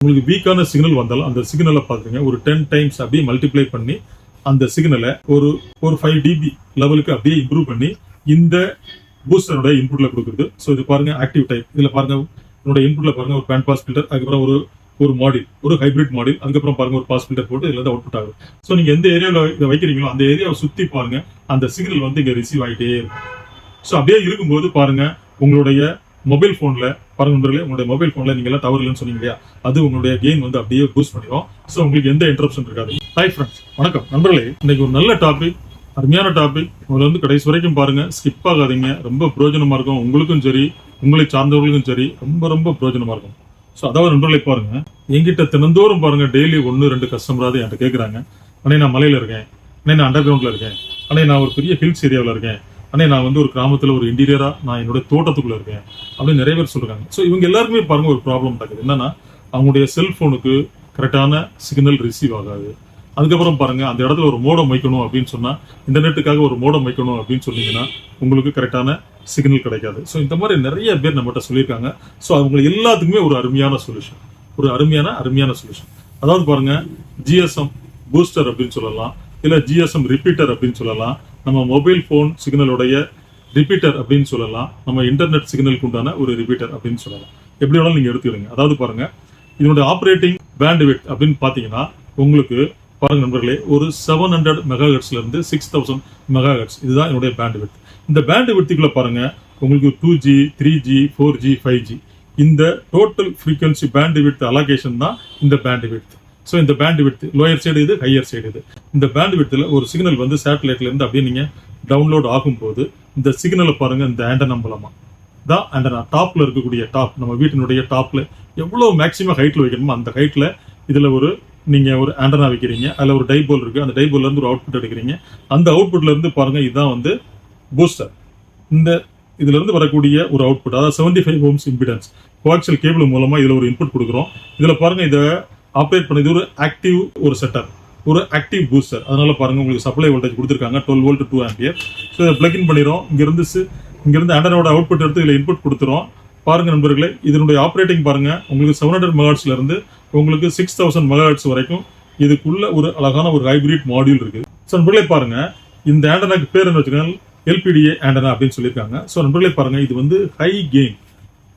உங்களுக்கு வீக்கான சிக்னல் வந்தாலும் அந்த சிக்னலை பார்க்குறீங்க ஒரு டென் டைம்ஸ் அப்படியே மல்டிப்ளை பண்ணி அந்த சிக்னலை ஒரு ஒரு ஃபைவ் டிபி லெவலுக்கு அப்படியே இம்ப்ரூவ் பண்ணி இந்த பூஸ்டரோட இன்புட்ல கொடுக்குறது. ஸோ இது பாருங்க ஆக்டிவ் டைப் இதில் பாருங்க என்னோட இன்புட்ல பாருங்க ஒரு பேண்ட் பாஸ் ஃபில்டர் அதுக்கப்புறம் ஒரு ஒரு மாடில் ஒரு ஹைபிரிட் மாடில் அதுக்கப்புறம் பாருங்க ஒரு பாஸ் ஃபில்டர் போட்டு இதுல இருந்து அவுட்புட் ஆகும் ஸோ நீங்க எந்த ஏரியாவில் இதை வைக்கிறீங்களோ அந்த ஏரியாவை சுத்தி பாருங்க அந்த சிக்னல் வந்து இங்க ரிசீவ் ஆகிட்டே இருக்கும். ஸோ அப்படியே இருக்கும்போது பாருங்க உங்களுடைய மொபைல் போன்ல பாருங்க நண்பர்களே உங்களுடைய மொபைல் போன்ல நீங்க எல்லாம் டவர் இல்லைன்னு சொன்னீங்க இல்லையா? அது உங்களுடைய கெயின் வந்து அப்படியே பூஸ்ட் பண்ணிடும் ஸோ உங்களுக்கு எந்த இன்ட்ரப்ஷன் இருக்காது. ஹாய் ஃப்ரெண்ட்ஸ் வணக்கம். நண்பர்களே இன்னைக்கு ஒரு நல்ல டாபிக் அருமையான டாபிக் உங்களை வந்து கடைசி வரைக்கும் பாருங்க. ஸ்கிப் ஆகாதீங்க. ரொம்ப பிரயோஜனமா இருக்கும். உங்களுக்கும் சரி உங்களை சார்ந்தவர்களுக்கும் சரி ரொம்ப ரொம்ப பிரயோஜனமா இருக்கும். ஸோ அதாவது நண்பர்களை பாருங்க. என்கிட்ட தினந்தோறும் பாருங்க டெய்லி ஒன்று ரெண்டு கஸ்டமராவது என்கிட்ட கேட்குறாங்க அண்ணே நான் மலையில இருக்கேன். அண்ணே நான் அண்டர் கிரவுண்ட்ல இருக்கேன். அண்ணே நான் ஒரு பெரிய ஹில்ஸ் ஏரியாவில் இருக்கேன். அண்ணே நான் வந்து ஒரு கிராமத்தில் ஒரு இன்டீரியராக நான் என்னுடைய தோட்டத்துக்குள்ளே இருக்கேன் அப்படின்னு நிறைய பேர் சொல்கிறாங்க ஸோ இவங்க எல்லாருக்குமே பாருங்க ஒரு ப்ராப்ளம் நடக்குது. என்னன்னா அவங்களுடைய செல்ஃபோனுக்கு கரெக்டான சிக்னல் ரிசீவ் ஆகாது. அதுக்கப்புறம் பாருங்க அந்த இடத்துல ஒரு மோடம் வைக்கணும் அப்படின்னு சொன்னா இன்டர்நெட்டுக்காக ஒரு மோடம் வைக்கணும் அப்படின்னு சொன்னீங்கன்னா உங்களுக்கு கரெக்டான சிக்னல் கிடைக்காது. ஸோ இந்த மாதிரி நிறைய பேர் நம்மகிட்ட சொல்லியிருக்காங்க. ஸோ அவங்க எல்லாத்துக்குமே ஒரு அருமையான சொல்யூஷன் ஒரு அருமையான அருமையான சொல்யூஷன் அதாவது பாருங்க ஜிஎஸ்எம் பூஸ்டர் அப்படின்னு சொல்லலாம் இல்லை ஜிஎஸ்எம் ரிப்பீட்டர் அப்படின்னு சொல்லலாம் நம்ம மொபைல் ஃபோன் சிக்னலுடைய ரிப்பீட்டர் அப்படின்னு சொல்லலாம். நம்ம இன்டர்நெட் சிக்னலுக்கு உண்டான ஒரு ரிப்பீட்டர் அப்படின்னு சொல்லலாம். எப்படி வேணாலும் நீங்க எடுத்துக்கிடுங்க அதாவது பாருங்க இதனுடைய ஆப்ரேட்டிங் பேண்ட் வித் அப்படின்னு பாத்தீங்கன்னா உங்களுக்கு பாருங்க நண்பர்களே ஒரு செவன் ஹண்ட்ரட் மெகா இருந்து சிக்ஸ் தௌசண்ட் மெகா இதுதான் என்னுடைய பேண்ட் வித் இந்த பேண்ட் வித்துக்குள்ள பாருங்க உங்களுக்கு two G three G four G five G இந்த total frequency bandwidth allocation தான் இந்த பேண்ட் வித் ஸோ இந்த பேண்ட் வித் லோயர் சைடு இது ஹையர் சைடு இது. இந்த பேண்ட் வித்தில் ஒரு சிக்னல் வந்து சேட்டலைட்லேருந்து அப்படியே நீங்கள் டவுன்லோட் ஆகும்போது இந்த சிக்னலை பாருங்க இந்த ஆண்டனா மூலமாக தான் ஆண்டனா டாப்பில் இருக்கக்கூடிய டாப் நம்ம வீட்டினுடைய டாப்பில் எவ்வளோ மேக்ஸிமம் ஹைட்டில் வைக்கணுமோ அந்த ஹைட்டில் இதில் ஒரு நீங்கள் ஒரு ஆண்டனா வைக்கிறீங்க. அதில் ஒரு டைபோல் இருக்குது அந்த டைபோல்ல இருந்து ஒரு அவுட்புட் எடுக்கிறீங்க. அந்த அவுட்புட்ல இருந்து இதுதான் வந்து பூஸ்டர் இந்த இதுலேருந்து வரக்கூடிய ஒரு அவுட்புட் அதாவது seventy five ohms impedance coaxial cable மூலமாக இதில் ஒரு இன்புட் கொடுக்குறோம். இதில் பாருங்கள் இதை ஆப்ரேட் பண்ணது ஒரு ஆக்டிவ் ஒரு செட்டப் ஒரு ஆக்டிவ் பூஸ்டர் அதனால பாருங்க உங்களுக்கு சப்ளை வோல்டேஜ் கொடுத்துருக்காங்க twelve volt two ampere so இதை பிளக்இன் பண்ணிடும் இங்கிருந்து இங்கிருந்து ஆண்டனோட அவுட்புட் எடுத்து இதில் இன்புட் கொடுத்துரும் பாருங்க நண்பர்களே இதனுடைய ஆப்ரேட்டிங் பாருங்க. உங்களுக்கு செவன் ஹண்ட்ரட் மெகாட்ஸ்ல இருந்து உங்களுக்கு சிக்ஸ் தௌசண்ட் மெகாட்ஸ் வரைக்கும் இதுக்குள்ள ஒரு அழகான ஒரு ஹைபிரிட் மாடியூல் இருக்கு. ஸோ நண்பர்களே பாருங்க இந்த ஆண்டனாக்கு பேர் என்ன வச்சுக்கோங்க எல்பிடிஏ ஆண்டனா அப்படின்னு சொல்லியிருக்காங்க. ஸோ நண்பர்களே பாருங்க இது வந்து ஹை கெயின்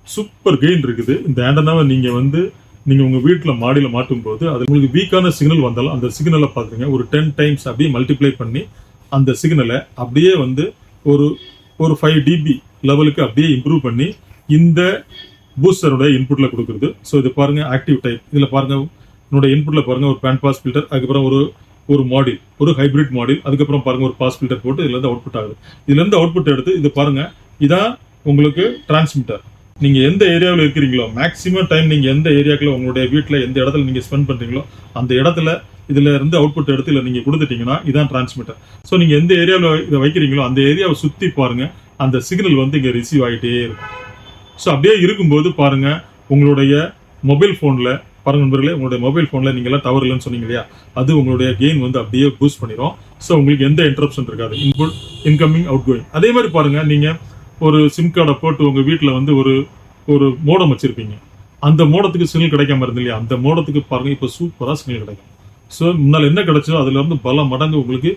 சூப்பர் கெயின் இருக்குது. இந்த ஆண்டனாவை நீங்க வந்து நீங்கள் உங்கள் வீட்டில் மாடியில் மாட்டும் போது அது உங்களுக்கு வீக்கான சிக்னல் வந்தாலும் அந்த சிக்னலை பாக்குறீங்க ஒரு டென் டைம்ஸ் அப்படியே மல்டிப்ளை பண்ணி அந்த சிக்னலை அப்படியே வந்து ஒரு ஒரு ஃபைவ் டிபி லெவலுக்கு அப்படியே இம்ப்ரூவ் பண்ணி இந்த பூஸ்டருடைய இன்புட்டில் கொடுக்குறது. ஸோ இது பாருங்கள் ஆக்டிவ் டைப் இதில் பாருங்கள் என்னோட இன்புட்டில் பாருங்கள் ஒரு பேண்ட் பாஸ் ஃபில்டர் அதுக்கப்புறம் ஒரு ஒரு மாடில் ஒரு ஹைபிரிட் மாடில் அதுக்கப்புறம் பாருங்கள் ஒரு பாஸ் ஃபில்டர் போட்டு இதுலேருந்து அவுட்புட் ஆகுது. இதுலேருந்து அவுட்புட் எடுத்து இது பாருங்கள் இதான் உங்களுக்கு டிரான்ஸ்மிட்டர் நீங்க எந்த ஏரியாவில் இருக்கிறீங்களோ மேக்ஸிமம் டைம் நீங்க எந்த ஏரியாக்குள்ள உங்களுடைய வீட்டில் எந்த இடத்துல நீங்க ஸ்பெண்ட் பண்றீங்களோ அந்த இடத்துல இதுல இருந்து அவுட்புட் எடுத்து இல்லை நீங்க கொடுத்துட்டீங்கன்னா இதான் டிரான்ஸ்மிட்டர் ஸோ நீங்க எந்த ஏரியாவில் இதை வைக்கிறீங்களோ அந்த ஏரியாவை சுத்தி பாருங்க. அந்த சிக்னல் வந்து இங்க ரிசீவ் ஆகிட்டே இருக்கும். ஸோ அப்படியே இருக்கும்போது பாருங்க உங்களுடைய மொபைல் ஃபோனில் பாருங்க நண்பர்களே உங்களுடைய மொபைல் ஃபோனில் நீங்கள் எல்லாம் டவர் இல்லைன்னு சொன்னீங்க இல்லையா? அது உங்களுடைய கெயின் வந்து அப்படியே பூஸ்ட் பண்ணிடும் ஸோ உங்களுக்கு எந்த இன்ட்ரப்ஷன் இருக்காது. இன்புட் இன்கமிங் அவுட் கோயிங் அதே மாதிரி பாருங்க நீங்கள் ஒரு சிம் கார்டை போட்டு உங்கள் வீட்டில் வந்து ஒரு ஒரு மோடம் வச்சுருப்பீங்க. அந்த மோடத்துக்கு சிக்னல் கிடைக்காம இருந்து இல்லையா அந்த மோடத்துக்கு பாருங்கள் இப்போ சூப்பராக சிக்னல் கிடைக்கும். ஸோ முன்னால் என்ன கிடைச்சோ அதுலேருந்து பல மடங்கு உங்களுக்கு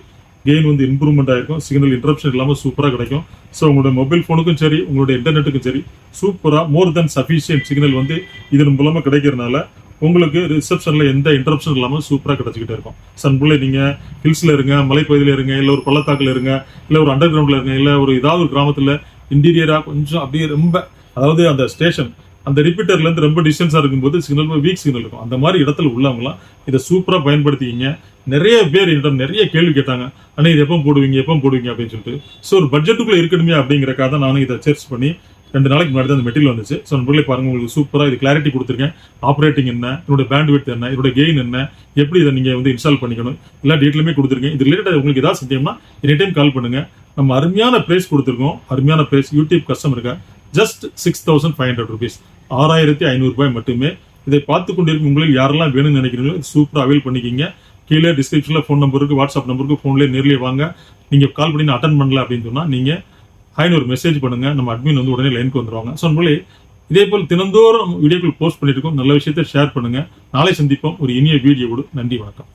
கெயின் வந்து இம்ப்ரூவ்மெண்ட் ஆகிருக்கும் சிக்னல் இன்டரப்ஷன் இல்லாமல் சூப்பராக கிடைக்கும். ஸோ உங்களுடைய மொபைல் ஃபோனுக்கும் சரி உங்களுடைய இன்டர்நெட்டுக்கும் சரி சூப்பராக மோர் தென் சஃபிஷியன்ட் சிக்னல் வந்து இதன் மூலமாக கிடைக்கிறதுனால உங்களுக்கு ரிசப்ஷனில் எந்த இன்டரப்ஷன் இல்லாமல் சூப்பராக கிடச்சிக்கிட்டே இருக்கும். சன்புள்ளே நீங்கள் ஹில்ஸில் இருங்க மலைப்பகுதியில் இருங்க இல்லை ஒரு பள்ளத்தாக்கில் இருங்க இல்லை ஒரு அண்டர் கிரவுண்டில் இருங்க இல்லை ஒரு ஏதாவது ஒரு கிராமத்தில் இன்டீரியராக கொஞ்சம் அப்படியே ரொம்ப அதாவது அந்த ஸ்டேஷன் அந்த ரிப்பீட்டர்லேருந்து ரொம்ப டிஸ்டன்ஸாக இருக்கும்போது சிக்னல் வீக் சிக்னல் இருக்கும். அந்த மாதிரி இடத்துல உள்ளவங்களாம் இதை சூப்பராக பயன்படுத்திக்கிங்க. நிறைய பேர் என்னிடம் நிறைய கேள்வி கேட்டாங்க. அண்ணா இது எப்போ போடுவீங்க? எப்போ போடுவீங்க? அப்படின்னு சொல்லிட்டு. ஸோ ஒரு பட்ஜெட்டுக்குள்ளே இருக்கணுமே அப்படிங்கிறக்காக தான் நானும் இதை சர்ச் பண்ணி ரெண்டு நாளைக்கு முன்னாடி தான் அந்த மெட்டீரியல் வந்துச்சு. ஸோ நண்பர்களே பாருங்கள் உங்களுக்கு சூப்பராக இது கிளாரிட்டி கொடுத்துருக்கேன். ஆப்ரேட்டிங் என்ன இதோட பேண்ட் வித் என்ன இதோட கெயின் என்ன எப்படி இதை நீங்கள் வந்து இன்ஸ்டால் பண்ணிக்கணும் எல்லா டீட்டெயிலுமே கொடுத்துருக்கேன். இது ரிலேட்டட் உங்களுக்கு ஏதாவது செஞ்சோம்னா எனி டைம் கால் பண்ணுங்க. நம்ம அருமையான ப்ரைஸ் கொடுத்துருக்கோம். அருமையான ப்ரைஸ் யூடியூப் கஸ்டமருக்கு just six thousand five hundred rupees ஆறாயிரத்தி ஐநூறுரூபாய் மட்டுமே. இதை பார்த்து கொண்டிருக்கும் உங்களுக்கு யாரெல்லாம் வேணும்னு நினைக்கிறீங்களோ சூப்பராக அவைல் பண்ணிக்கிங்க. கீழே டிஸ்கிரிப்ஷனில் ஃபோன் நம்பருக்கு வாட்ஸ்அப் நம்பருக்கு ஃபோன்லேயே நேரிலே வாங்க. நீங்கள் கால் பண்ணி அட்டன் பண்ணல அப்படின்னு சொன்னால் நீங்கள் ஹாய்னு ஒரு மெசேஜ் பண்ணுங்க. நம்ம அட்மின் வந்து உடனே லைனுக்கு வந்துருவாங்க. ஸோ நம்மளே இதே போல் தினந்தோறும் வீடியோக்கள் போஸ்ட் பண்ணிட்டு இருக்கோம். நல்ல விஷயத்தை ஷேர் பண்ணுங்க. நாளை சந்திப்போம். ஒரு இனிய வீடியோவோடு நன்றி வணக்கம்.